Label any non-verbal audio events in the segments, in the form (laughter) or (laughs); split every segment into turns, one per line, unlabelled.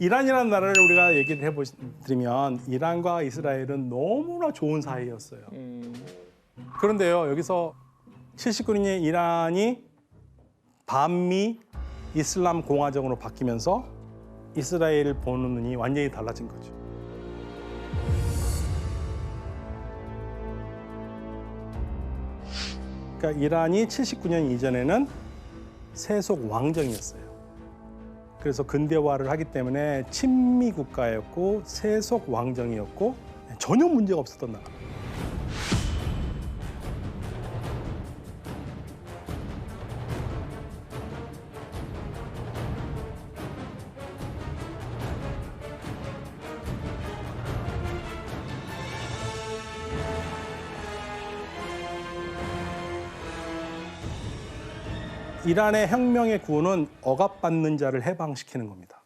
이란이라는 나라를 우리가 얘기를 해보드리면 이란과 이스라엘은 너무나 좋은 사이였어요. 그런데요 여기서 79년에 이란이 반미 이슬람 공화정으로 바뀌면서 이스라엘을 보는 눈이 완전히 달라진 거죠. 그러니까 이란이 79년 이전에는 세속 왕정이었어요. 그래서 근대화를 하기 때문에 친미 국가였고 세속 왕정이었고 전혀 문제가 없었던 나라. 이란의 혁명의 구호는 억압받는 자를 해방시키는 겁니다.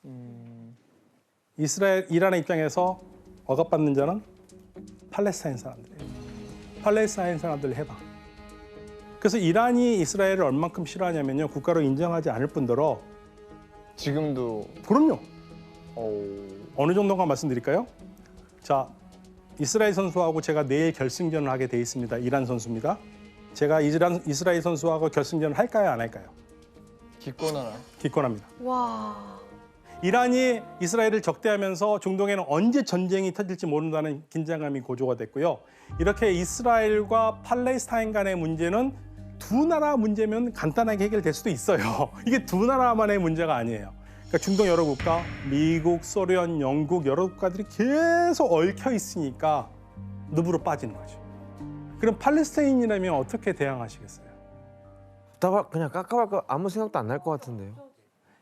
이스라엘 이란의 입장에서 억압받는 자는 팔레스타인 사람들이에요. 팔레스타인 사람들 해방. 그래서 이란이 이스라엘을 얼만큼 싫어하냐면요. 국가로 인정하지 않을 뿐더러
지금도
그럼요.
어...
어느 정도가 말씀드릴까요? 자, 이스라엘 선수하고 제가 내일 결승전을 하게 돼 있습니다. 이란 선수입니다. 제가 이스라엘, 이스라엘 선수하고 결승전을 할까요, 안 할까요?
기권하나?
기권합니다.
와.
이란이 이스라엘을 적대하면서 중동에는 언제 전쟁이 터질지 모른다는 긴장감이 고조가 됐고요. 이렇게 이스라엘과 팔레스타인 간의 문제는 두 나라 문제면 간단하게 해결될 수도 있어요. (laughs) 이게 두 나라만의 문제가 아니에요. 그러니까 중동 여러 국가, 미국, 소련, 영국 여러 국가들이 계속 얽혀 있으니까 늪으로 빠지는 거죠. 그럼 팔레스타인이라면 어떻게 대항하시겠어요?
답답 그냥 깎아갈까 아무 생각도 안 날 것 같은데요.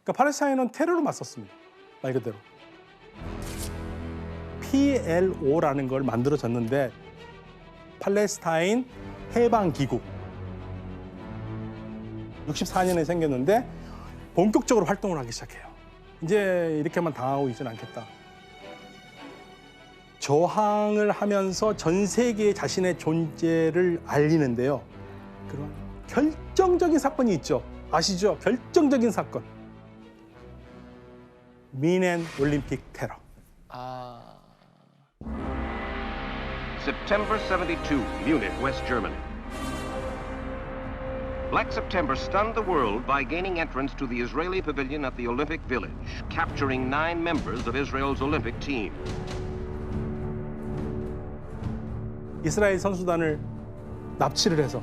그러니까 팔레스타인은 테러로 맞섰습니다. 말 그대로. PLO라는 걸 만들어졌는데 팔레스타인 해방 기구. 64년에 생겼는데 본격적으로 활동을 하기 시작해요. 이제 이렇게만 당하고 있지는 않겠다. 저항을 하면서 전 세계에 자신의 존재를 알리는데요. 그런 결정적인 사건이 있죠. 아시죠? 결정적인 사건. 미넨 올림픽 테러.
아...
September 72, Munich, West Germany. Black September stunned the world by gaining entrance to the Israeli pavilion at the Olympic Village, capturing nine members of Israel's Olympic team.
이스라엘 선수단을 납치를 해서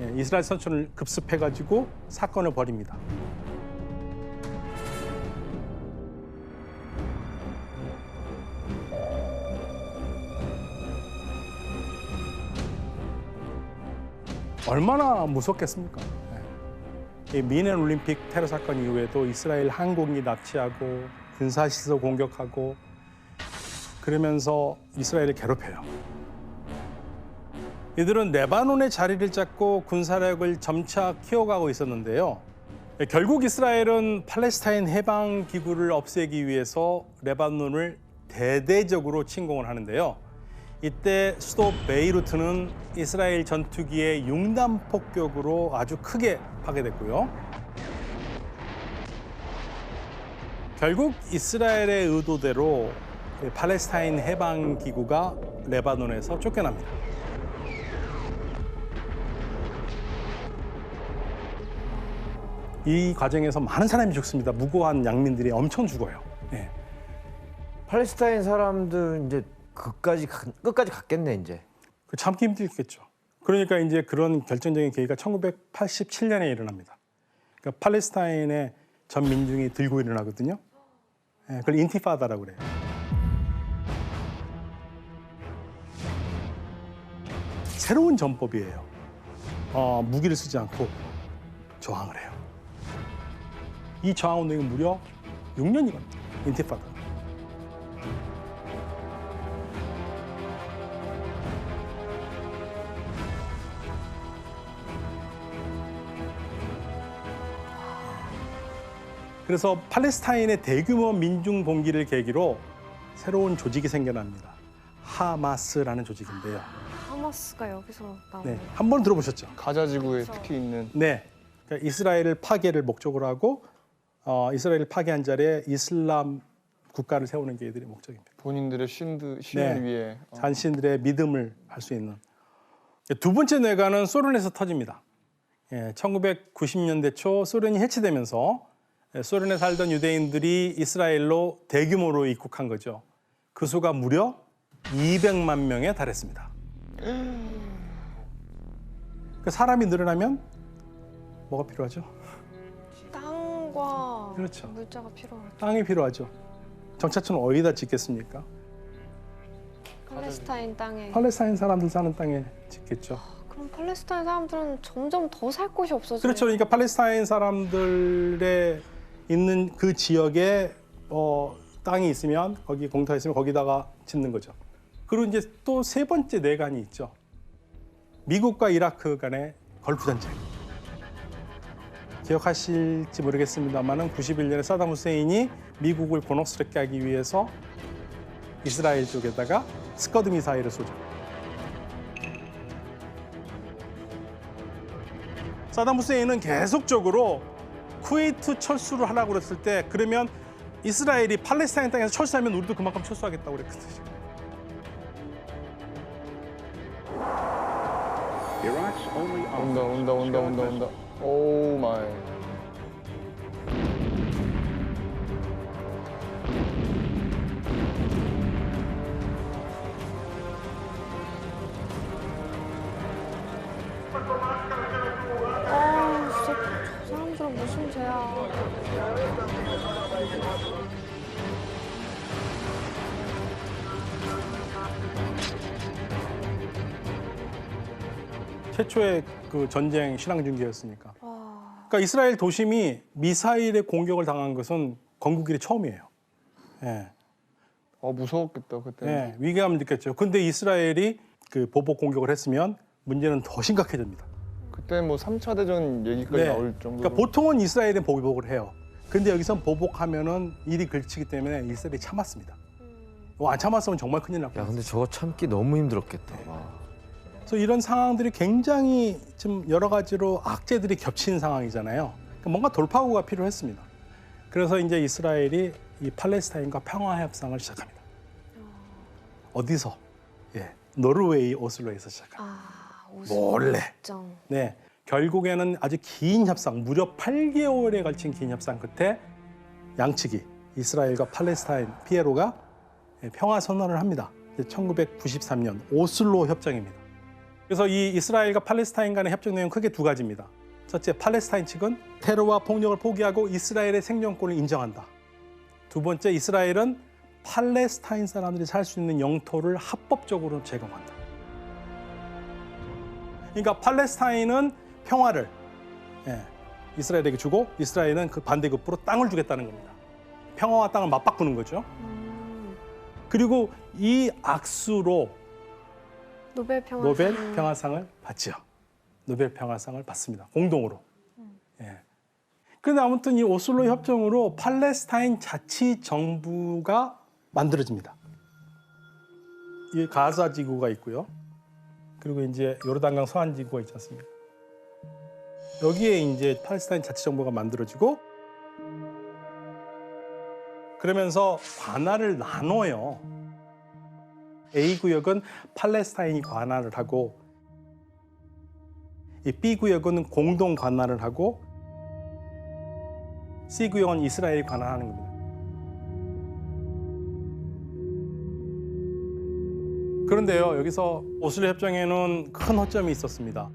예, 이스라엘 선수를 급습해가지고 사건을 벌입니다. 얼마나 무섭겠습니까? 예. 이 미넨 올림픽 테러 사건 이후에도 이스라엘 항공기 납치하고 군사시설 공격하고 그러면서 이스라엘을 괴롭혀요. 이들은 레바논의 자리를 잡고 군사력을 점차 키워가고 있었는데요. 결국 이스라엘은 팔레스타인 해방 기구를 없애기 위해서 레바논을 대대적으로 침공을 하는데요. 이때 수도 베이루트는 이스라엘 전투기의 융단 폭격으로 아주 크게 파괴됐고요. 결국 이스라엘의 의도대로 팔레스타인 해방 기구가 레바논에서 쫓겨납니다. 이 과정에서 많은 사람이 죽습니다. 무고한 양민들이 엄청 죽어요. 예.
팔레스타인 사람들 이제 끝까지 가- 끝까지 갔겠네 이제.
그 참기 힘들겠죠. 그러니까 이제 그런 결정적인 계기가 1987년에 일어납니다. 그러니까 팔레스타인의 전 민중이 들고 일어나거든요. 예, 그걸 인티파다라고 그래요. 새로운 전법이에요. 어, 무기를 쓰지 않고 저항을 해요. 이 저항 운동이 무려 6년이 갑니다. 인티파다. 그래서 팔레스타인의 대규모 민중 봉기를 계기로 새로운 조직이 생겨납니다. 하마스라는 조직인데요.
하마스가 여기서 나오네.
네, 한 번 들어보셨죠?
가자 지구에
그렇죠.
특히 있는
네, 그러니까 이스라엘을 파괴를 목적으로 하고 어, 이스라엘을 파괴한 자리에 이슬람 국가를 세우는 게 이들의 목적입니다.
본인들의 신드 신을
네.
위해. 어.
자신들의 믿음을 할 수 있는 두 번째 뇌관은 소련에서 터집니다. 예, 1990년대 초 소련이 해체되면서 예, 소련에 살던 유대인들이 이스라엘로 대규모로 입국한 거죠. 그 수가 무려 200만 명에 달했습니다. (gasps) 그 사람이 늘어나면 뭐가 필요하죠?
땅과
그렇죠.
물자가 필요하죠.
땅이 필요하죠. 정착촌을 어디다 짓겠습니까?
팔레스타인 땅에.
팔레스타인 사람들 사는 땅에 짓겠죠.
그럼 팔레스타인 사람들은 점점 더 살 곳이 없어지네요.
그렇죠. 그러니까 팔레스타인 사람들의 있는 그 지역에 어, 땅이 있으면 거기 공터가 있으면 거기다가 짓는 거죠. 그리고 이제 또 세 번째 내관이 있죠. 미국과 이라크 간의 걸프 전쟁. 기억하실지 모르겠습니다만은 91년에 사담 후세인이 미국을 곤혹스럽게 하기 위해서 이스라엘 쪽에다가 스커드 미사일을 쏘죠. 사담 후세인은 계속적으로 쿠웨이트 철수를 하라고 그랬을 때 그러면 이스라엘이 팔레스타인 땅에서 철수하면 우리도 그만큼 철수하겠다고 그랬거든요.
온다 온다 온다 온다 온다. 오 마이.
아, 진짜 저 사람들은 무슨 죄야.
최초의 그 전쟁 신앙 중계였으니까.
와.
그러니까 이스라엘 도심이 미사일의 공격을 당한 것은 건국 이래 처음이에요. 예,
어 무서웠겠다 그때.
예, 위기감을 느꼈죠. 근데 이스라엘이 그 보복 공격을 했으면 문제는 더 심각해집니다.
그때 뭐 3차 대전 얘기까지
네.
나올 정도로.
그러니까 보통은 이스라엘은 보복을 해요. 근데 여기선 보복하면은 일이 걸치기 때문에 이스라엘이 참았습니다.
음.
어, 안 참았으면 정말 큰일
야
났고.
근데 저거 참기 너무 힘들었겠다. 와.
그래서 이런 상황들이 굉장히 좀 여러 가지로 악재들이 겹치는 상황이잖아요. 그러니까 뭔가 돌파구가 필요했습니다. 그래서 이제 이스라엘이 이 팔레스타인과 평화 협상을 시작합니다. 어디서? 예, 노르웨이 오슬로에서 시작합니다.
아, 오슬
몰래.
정
네, 결국에는 아주 긴 협상, 무려 8개월에 걸친 긴 협상 끝에 양측이 이스라엘과 팔레스타인 피에로가 예, 평화 선언을 합니다. 1993년 오슬로 협정입니다. 그래서 이 이스라엘과 팔레스타인 간의 협정 내용 은 크게 두 가지입니다. 첫째, 팔레스타인 측은 테러와 폭력을 포기하고 이스라엘의 생존권을 인정한다. 두 번째, 이스라엘은 팔레스타인 사람들이 살 수 있는 영토를 합법적으로 제공한다. 그러니까 팔레스타인은 평화를 예, 이스라엘에게 주고 이스라엘은 그 반대급부로 땅을 주겠다는 겁니다. 평화와 땅을 맞바꾸는 거죠.
음,
그리고 이 악수로
노벨 평화
노벨 평화상을 받지요. 노벨 평화상을 받습니다. 공동으로. 예. 그런데 아무튼 이 오슬로 협정으로 팔레스타인 자치 정부가 만들어집니다. 이 가자 지구가 있고요. 그리고 이제 요르단강 서안 지구가 있지 않습니까? 여기에 이제 팔레스타인 자치 정부가 만들어지고 그러면서 관할을 나눠요. A 구역은 팔레스타인이 관할을 하고 이 B 구역은 공동 관할을 하고 C 구역은 이스라엘이 관할하는 겁니다. 그런데요, 여기서 오슬로 협정에는 큰 허점이 있었습니다.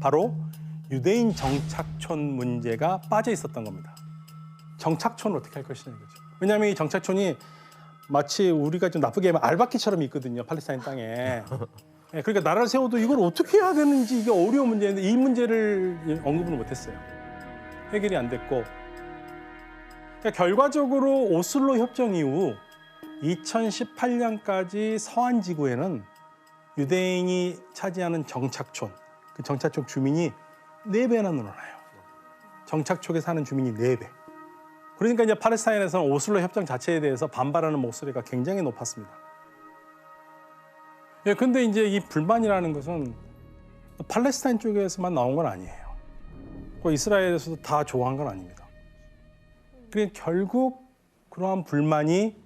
바로 유대인 정착촌 문제가 빠져 있었던 겁니다. 정착촌을 어떻게 할 것이냐 이거죠. 왜냐하면 이 정착촌이 마치 우리가 좀 나쁘게 하면 알바키처럼 있거든요. 팔레스타인 땅에. (laughs) 예, 그러니까 나라를 세워도 이걸 어떻게 해야 되는지 이게 어려운 문제인데 이 문제를 언급을 못했어요. 해결이 안 됐고. 그러니까 결과적으로 오슬로 협정 이후 2018년까지 서한 지구에는 유대인이 차지하는 정착촌, 그 정착촌 주민이 네 배나 늘어나요. 정착촌에 사는 주민이 네 배. 그러니까 이제 팔레스타인에서는 오슬로 협정 자체에 대해서 반발하는 목소리가 굉장히 높았습니다. 예, 근데 이제 이 불만이라는 것은 팔레스타인 쪽에서만 나온 건 아니에요. 그 이스라엘에서도 다 좋아한 건 아닙니다. 그래 결국 그러한 불만이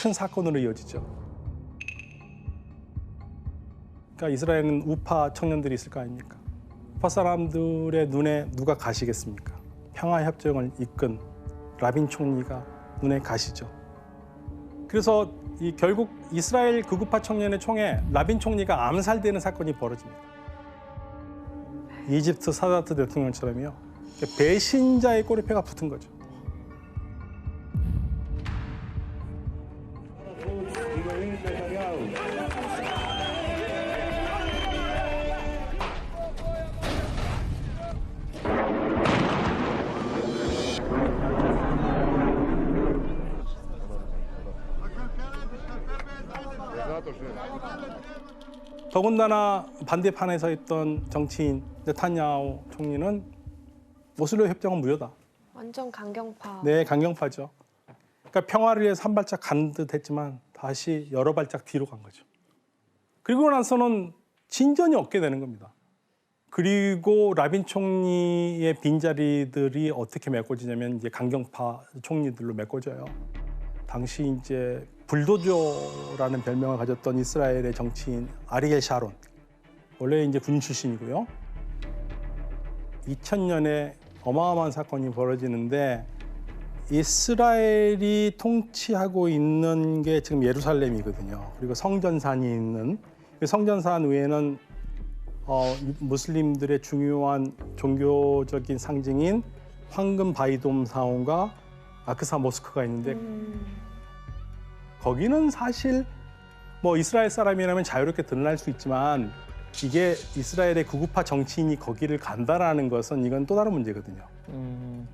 큰 사건으로 이어지죠. 그러니까 이스라엘은 우파 청년들이 있을 거 아닙니까? 우파 사람들의 눈에 누가 가시겠습니까? 평화 협정을 이끈 라빈 총리가 눈에 가시죠. 그래서 이 결국 이스라엘 극우파 청년의 총에 라빈 총리가 암살되는 사건이 벌어집니다. 이집트 사다트 대통령처럼요. 배신자의 꼬리표가 붙은 거죠. 더군다나 반대판에 서 있던 정치인 네타냐후 총리는 오슬로 협정은 무효다.
완전 강경파.
네, 강경파죠. 그러니까 평화를 위해서 한 발짝 간 듯했지만 다시 여러 발짝 뒤로 간 거죠. 그리고 나서는 진전이 없게 되는 겁니다. 그리고 라빈 총리의 빈자리들이 어떻게 메꿔지냐면 이제 강경파 총리들로 메꿔져요. 당시 이제 불도저라는 별명을 가졌던 이스라엘의 정치인 아리엘 샤론 원래 이제 군 출신이고요. 2000년에 어마어마한 사건이 벌어지는데 이스라엘이 통치하고 있는 게 지금 예루살렘이거든요. 그리고 성전산이 있는 그 성전산 외에는 어, 무슬림들의 중요한 종교적인 상징인 황금 바이돔 사원과 아크사 모스크가 있는데
음,
거기는 사실 뭐 이스라엘 사람이라면 자유롭게 드러날 수 있지만 이게 이스라엘의 극우파 정치인이 거기를 간다라는 것은 이건 또 다른 문제거든요.
음,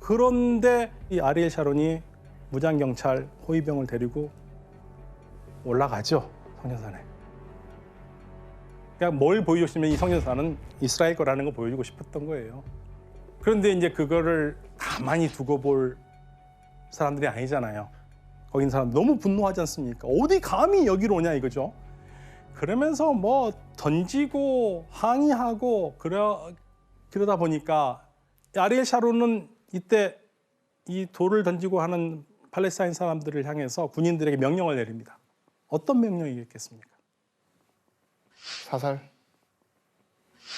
그런데 이 아리엘 샤론이 무장 경찰 호위병을 데리고 올라가죠 성전산에. 그러니까 뭘 보여주고 싶으면 이 성전산은 이스라엘 거라는 거 보여주고 싶었던 거예요. 그런데 이제 그거를 가만히 두고 볼 사람들이 아니잖아요. 있는 사람 너무 분노하지 않습니까? 어디 감히 여기로 오냐 이거죠. 그러면서 뭐 던지고 항의하고 그러 그러다 보니까 아리엘 샤론은 이때 이 돌을 던지고 하는 팔레스타인 사람들을 향해서 군인들에게 명령을 내립니다. 어떤 명령이겠습니까?
사살.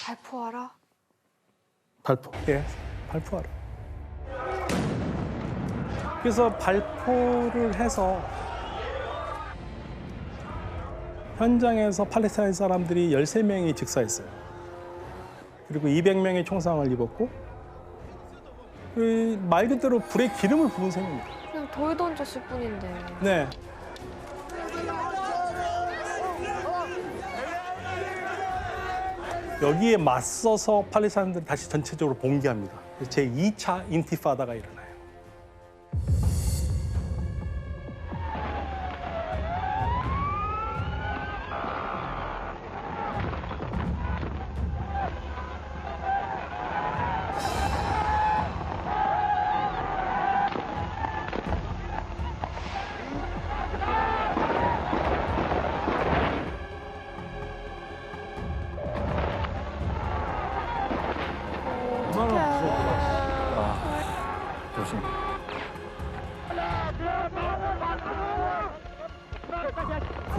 발포하라.
발포. 예, 발포하라. 그래서 발포를 해서 현장에서 팔레스타인 사람들이 13명이 즉사했어요. 그리고 200명의 총상을 입었고 그말 그대로 불에 기름을 부은 셈입니다.
그냥 돌 던졌을 뿐인데.
네. 여기에 맞서서 팔레스타인들이 다시 전체적으로 봉기합니다. 제 2차 인티파다가.
얼마나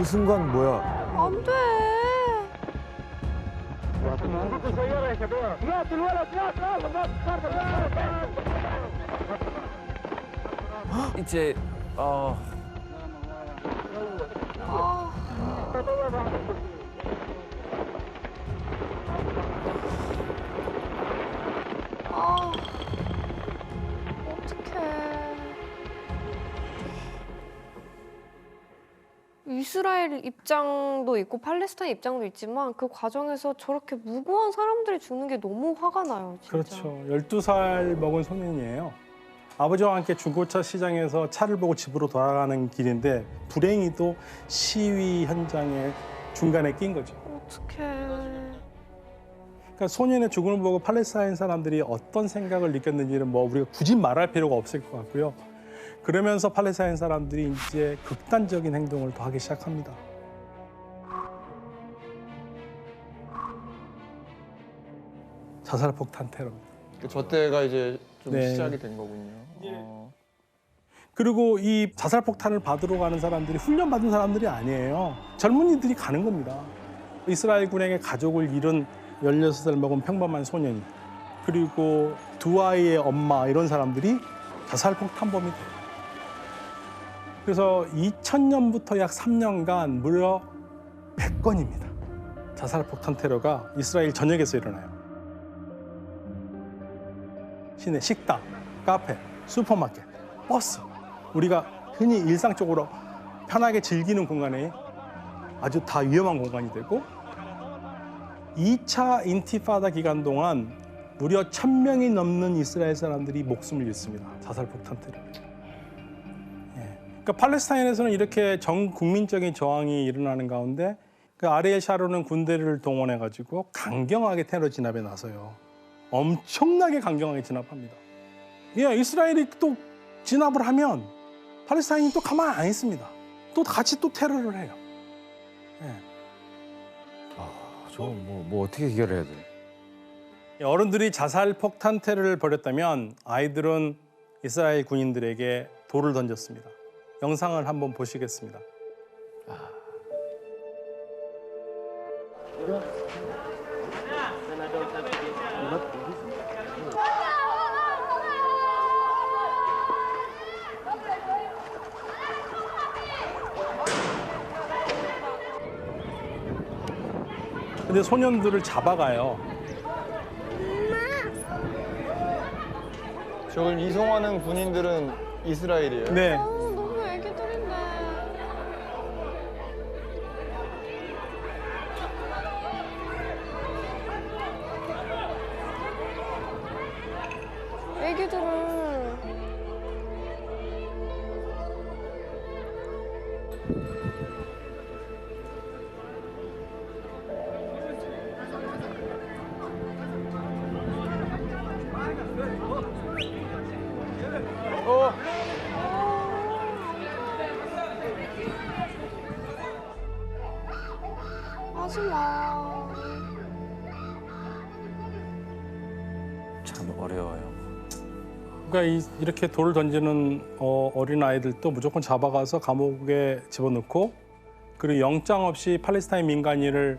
순간 뭐야?
안 돼.
이제 어
이스라엘 입장도 있고 팔레스타인 입장도 있지만 그 과정에서 저렇게 무고한 사람들이 죽는 게 너무 화가 나요. 진짜.
그렇죠. 12살 먹은 소년이에요. 아버지와 함께 중고차 시장에서 차를 보고 집으로 돌아가는 길인데 불행히도 시위 현장에 중간에 낀 거죠.
어떡해.
그러니까 소년의 죽음을 보고 팔레스타인 사람들이 어떤 생각을 느꼈는지는 뭐 우리가 굳이 말할 필요가 없을 것 같고요. 그러면서 팔레스타인 사람들이 이제 극단적인 행동을 더 하기 시작합니다. 자살 폭탄 테러입니다.
저 때가 이제 좀좀
네.
시작이 된 거군요. 어.
그리고 이 자살 폭탄을 받으러 가는 사람들이 훈련 받은 사람들이 아니에요. 젊은이들이 가는 겁니다. 이스라엘 군에게 가족을 잃은 16살 먹은 평범한 소년이 그리고 두 아이의 엄마 이런 사람들이 자살 폭탄범이 돼요. 그래서 2000년부터 약 3년간 무려 100건입니다. 자살 폭탄 테러가 이스라엘 전역에서 일어나요. 시내 식당, 카페, 슈퍼마켓, 버스 우리가 흔히 일상적으로 편하게 즐기는 공간에 아주 다 위험한 공간이 되고 2차 인티파다 기간 동안 무려 1000명이 넘는 이스라엘 사람들이 목숨을 잃습니다. 자살 폭탄 테러. 예. 그러니까 팔레스타인에서는 이렇게 전 국민적인 저항이 일어나는 가운데 그 아리엘 샤론은 군대를 동원해 가지고 강경하게 테러 진압에 나서요. 엄청나게 강경하게 진압합니다. 예, 이스라엘이 또 진압을 하면 팔레스타인이 또 가만 안 있습니다. 또 같이 또 테러를 해요. 예.
저건 뭐, 뭐 어떻게 해결해야 돼?
어른들이 자살 폭탄 테러를 벌였다면 아이들은 이스라엘 군인들에게 돌을 던졌습니다. 영상을 한번 보시겠습니다. 근데 소년들을 잡아가요.
저걸 이송하는 군인들은 이스라엘이에요.
네.
참 어려워요.
그러니까 이, 이렇게 돌을 던지는 어, 어린 아이들도 무조건 잡아가서 감옥에 집어넣고 그리고 영장 없이 팔레스타인 민간인을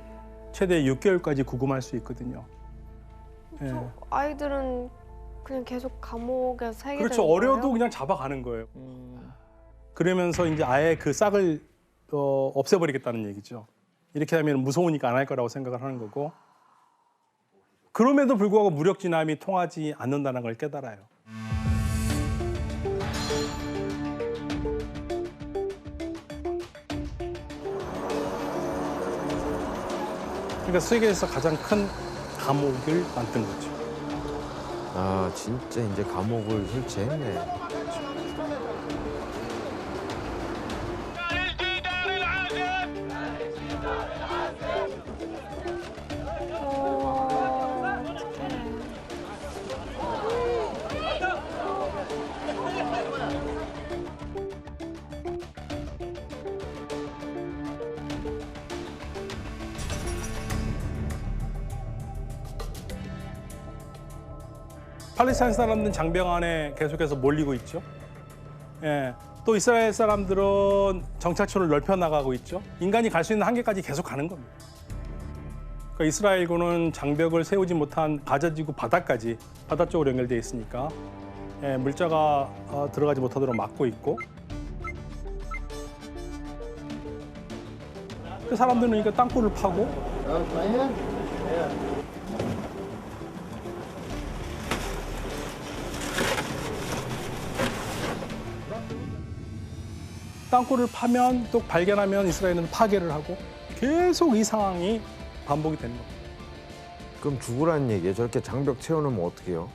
최대 6개월까지 구금할 수 있거든요. 예.
저 아이들은 그냥 계속 감옥에 살게
그렇죠.
되는
어려도
거예요?
그냥 잡아가는 거예요.
음,
그러면서 이제 아예 그 싹을 어, 없애버리겠다는 얘기죠. 이렇게 하면 무서우니까 안 할 거라고 생각을 하는 거고. 그럼에도 불구하고 무력 진압이 통하지 않는다는 걸 깨달아요. 그러니까 세계에서 가장 큰 감옥을 만든 거죠.
아 진짜 이제 감옥을 설치했네.
팔레스타인 사람들은 장병 안에 계속해서 몰리고 있죠. 예. 또 이스라엘 사람들은 정착촌을 넓혀 나가고 있죠. 인간이 갈 수 있는 한계까지 계속 가는 겁니다. 그러니까 이스라엘군은 장벽을 세우지 못한 가자지구 바다까지 바다 쪽으로 연결돼 있으니까 예, 물자가 어, 들어가지 못하도록 막고 있고 그 사람들은 이거 땅굴을 파고 땅굴을 파면 또 발견하면 이스라엘은 파괴를 하고 계속 이 상황이 반복이 되는 겁니다.
그럼 죽으라는 얘기예요. 저렇게 장벽 채워놓으면 어떡해요?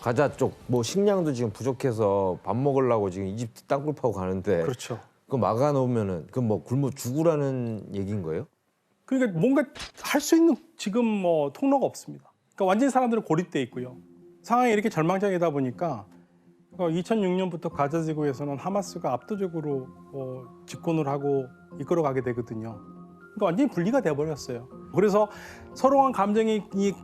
가자 쪽 뭐 식량도 지금 부족해서 밥 먹으려고 지금 이집트 땅굴 파고 가는데
그렇죠.
그거 막아놓으면은 그럼 뭐 굶어 죽으라는 얘기인 거예요?
그러니까 뭔가 할 수 있는 지금 뭐 통로가 없습니다. 그러니까 완전히 사람들은 고립돼 있고요. 상황이 이렇게 절망적이다 보니까 2006년부터 가자 지구에서는 하마스가 압도적으로 어, 집권을 하고 이끌어가게 되거든요. 그러니까 완전히 분리가 돼 버렸어요. 그래서 서로 간 감정이 이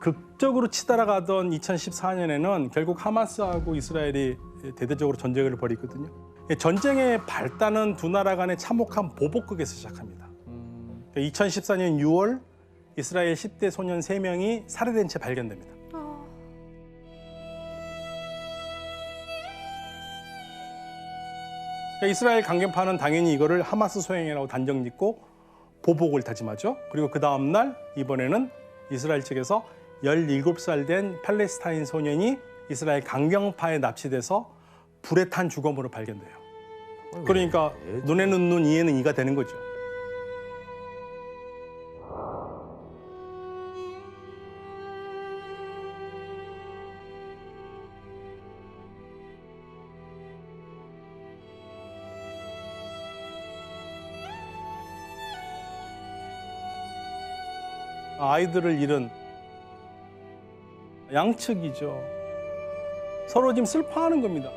극적으로 치달아가던 2014년에는 결국 하마스하고 이스라엘이 대대적으로 전쟁을 벌이거든요. 전쟁의 발단은 두 나라 간의 참혹한 보복극에서 시작합니다. 2014년 6월 이스라엘 10대 소년 3명이 살해된 채 발견됩니다. 그러니까 이스라엘 강경파는 당연히 이거를 하마스 소행이라고 단정 짓고 보복을 다짐하죠. 그리고 그 다음 날 이번에는 이스라엘 측에서 17살 된 팔레스타인 소년이 이스라엘 강경파에 납치돼서 불에 탄 주검으로 발견돼요. 그러니까 눈에는 눈, 이에는 이가 되는 거죠. 아이들을 잃은 양측이죠. 서로 지금 슬퍼하는 겁니다.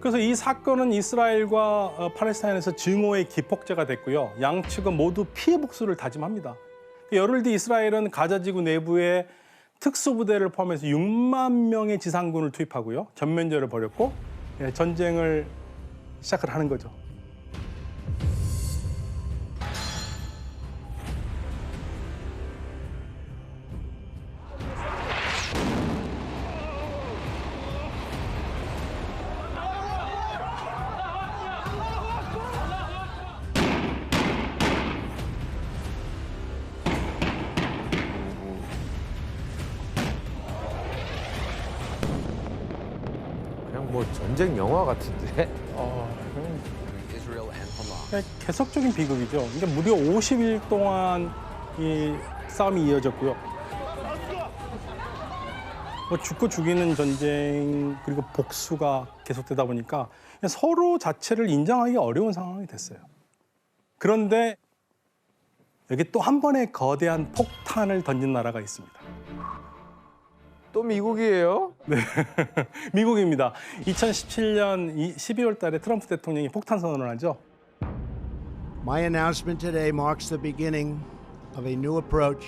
그래서 이 사건은 이스라엘과 어, 팔레스타인에서 증오의 기폭제가 됐고요. 양측은 모두 피해 복수를 다짐합니다. 열흘 뒤 이스라엘은 가자지구 내부에 특수부대를 포함해서 6만 명의 지상군을 투입하고요. 전면전을 벌였고 예, 전쟁을 시작을 하는 거죠.
뭐 전쟁 영화 같은데.
아, 그럼
그러니까 계속적인 비극이죠. 그러니까 무려 50일 동안 이 싸움이 이어졌고요. 뭐 죽고 죽이는 전쟁 그리고 복수가 계속되다 보니까 서로 자체를 인정하기 어려운 상황이 됐어요. 그런데 여기 또 한 번의 거대한 폭탄을 던진 나라가 있습니다.
또 미국이에요?
미국입니다. 2017년 12월 달에 트럼프 대통령이 폭탄 선언을 하죠.
My announcement today marks the beginning of a new approach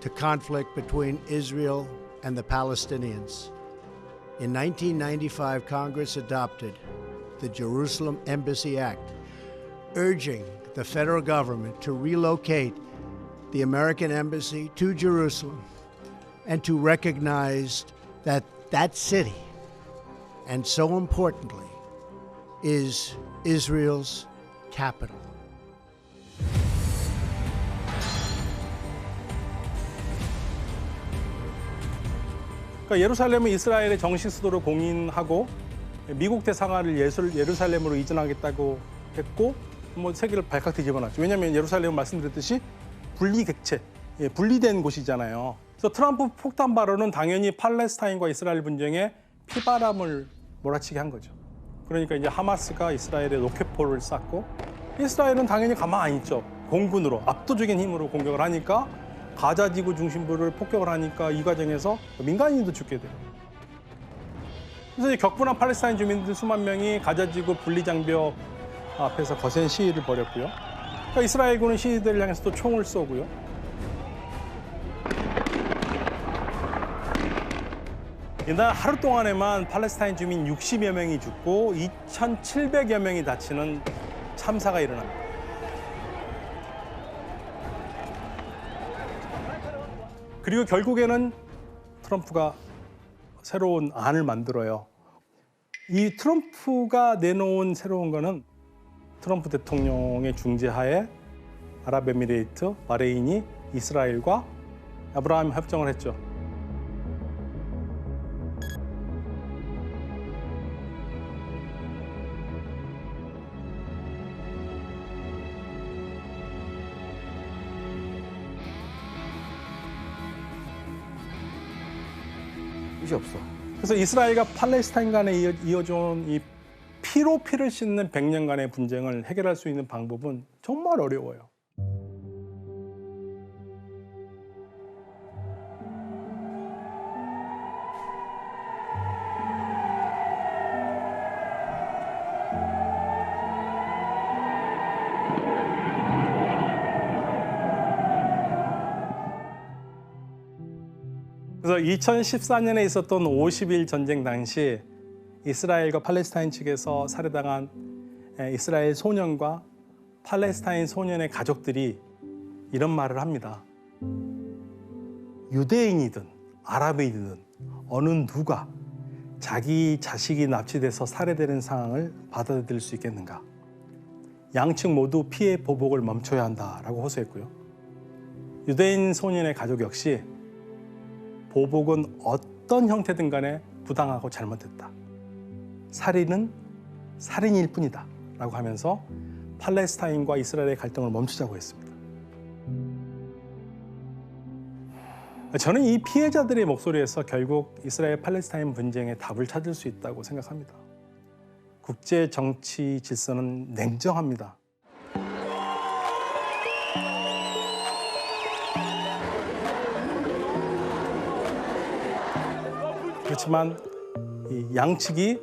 to conflict between Israel and the Palestinians. In 1995, Congress adopted the Jerusalem Embassy Act, urging the federal government to relocate the American embassy to Jerusalem and to recognize that that city, and so importantly, is Israel's capital.
그러니까 예루살렘은 이스라엘의 정식 수도로 공인하고 미국 대상화를 예술 예루살렘으로 이전하겠다고 했고 뭐 세계를 발칵 뒤집어놨죠. 왜냐하면 예루살렘은 말씀드렸듯이 분리객체, 예, 분리된 곳이잖아요. 그래서 트럼프 폭탄 발언은 당연히 팔레스타인과 이스라엘 분쟁에 피바람을 몰아치게 한 거죠. 그러니까 이제 하마스가 이스라엘에 로켓포를 쐈고 이스라엘은 당연히 가만 안 있죠. 공군으로 압도적인 힘으로 공격을 하니까 가자 지구 중심부를 폭격을 하니까 이 과정에서 민간인도 죽게 돼요. 그래서 이 격분한 팔레스타인 주민들 수만 명이 가자 지구 분리 장벽 앞에서 거센 시위를 벌였고요. 그러니까 이스라엘군은 시위대를 향해서 또 총을 쏘고요. 이날 하루 동안에만 팔레스타인 주민 60여 명이 죽고 2,700여 명이 다치는 참사가 일어납니다. 그리고 결국에는 트럼프가 새로운 안을 만들어요. 이 트럼프가 내놓은 새로운 거는 트럼프 대통령의 중재하에 아랍에미레이트, 바레인이 이스라엘과 아브라함 협정을 했죠.
뜻이 없어.
그래서 이스라엘과 팔레스타인 간에 이어, 이어져 온 이 피로 피를 씻는 100년간의 분쟁을 해결할 수 있는 방법은 정말 어려워요. 그래서 2014년에 있었던 50일 전쟁 당시 이스라엘과 팔레스타인 측에서 살해당한 에, 이스라엘 소년과 팔레스타인 소년의 가족들이 이런 말을 합니다. 유대인이든 아랍인이든 어느 누가 자기 자식이 납치돼서 살해되는 상황을 받아들일 수 있겠는가? 양측 모두 피해 보복을 멈춰야 한다라고 호소했고요. 유대인 소년의 가족 역시 보복은 어떤 형태든 간에 부당하고 잘못됐다. 살인은 살인일 뿐이다. 라고 하면서 팔레스타인과 이스라엘의 갈등을 멈추자고 했습니다. 저는 이 피해자들의 목소리에서 결국 이스라엘 팔레스타인 분쟁의 답을 찾을 수 있다고 생각합니다. 국제 정치 질서는 냉정합니다. 그렇지만 이 양측이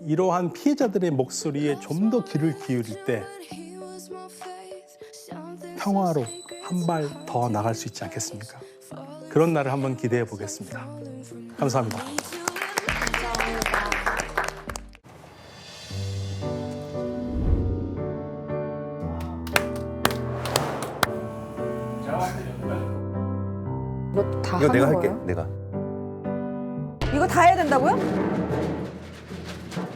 이러한 피해자들의 목소리에 좀 더 귀를 기울일 때 평화로 한 발 더 나갈 수 있지 않겠습니까? 그런 날을 한번 기대해 보겠습니다. 감사합니다.
이거 다
이거
하는
내가
거예요?
할게. 내가.